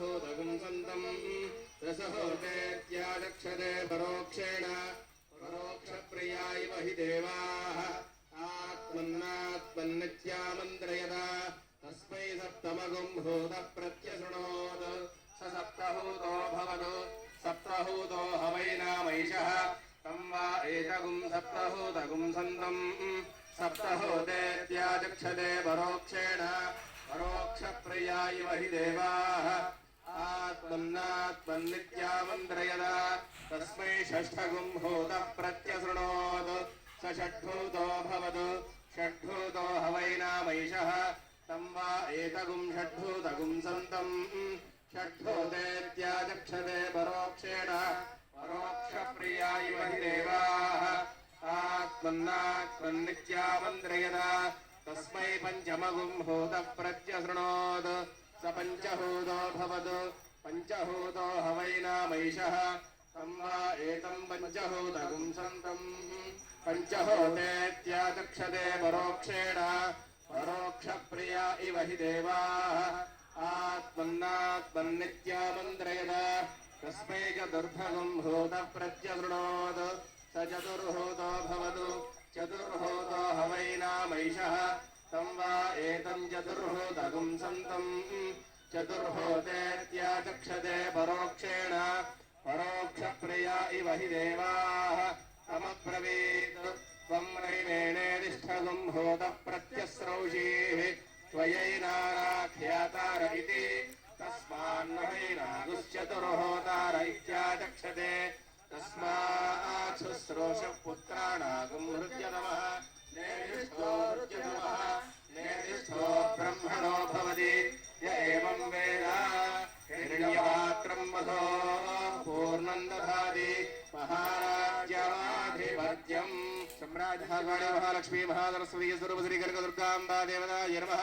भूतगुंसन्तम् रसहोर्तेत्याचक्षते परोक्षेण परोक्षप्रिया इव हि देवाः आत्मन्नात्मन्नित्यामन्त्रयत तस्मै सप्तमगुम् भूतप्रत्यशृणोत् स सप्तहूतो भवतु सप्तहूतो हवैनामैषः तम् वा एषगुम् सप्तहूतगुम् सन्तम् सप्तहूतेत्याचक्षते परोक्षेण परोक्षप्रिया इव हि देवाः आत्मन्नात्मन्नित्यामन्त्रयदा तस्मै षष्ठगुं भूतः प्रत्यशृणोत् स षड्भूतो भवतु षड्भूतो हवैनामैषः तं वा एतगुं षड्भूतगुं सन्तम् षड्भूतेत्याचक्षते परोक्षेण परोक्षप्रिया इव हि देवाः आत्मन्नात्मन्नित्यामन्त्रयदा तस्मै पञ्चमगुं भूतः प्रत्यशृणोत् स पञ्चभूतो भवतु पञ्चहूतो हवै नामैषः तं वा एतं पञ्चहूतपुंसन्तम् परोक्षेण, परोक्षप्रिया इव हि देवाः। आत्मन्नात्मन्नित्यामन्त्रयत तस्मै चतुर्भगम् भूतप्रत्यशृणोत् स चतुर्हूतो भवतु चतुर्हूतो हवै नामैषः वा चतुर्होतेत्याचक्षते परोक्षेण, परोक्षप्रिया इव हि देवाः। तमब्रवीत् त्वम् नैवेणे तिष्ठसम्भूतः प्रत्यस्रौषीः। त्वयैनाराख्यातार इति। तस्मान्नवैनागुश्चतुर्होतार इत्याचक्षते। हृद्यतमः। महाराज्यमाधिपत्यम् सम्राजः महालक्ष्मी महासरस्वती स्वरूप श्री कनकदुर्गाम्बा देवता नमः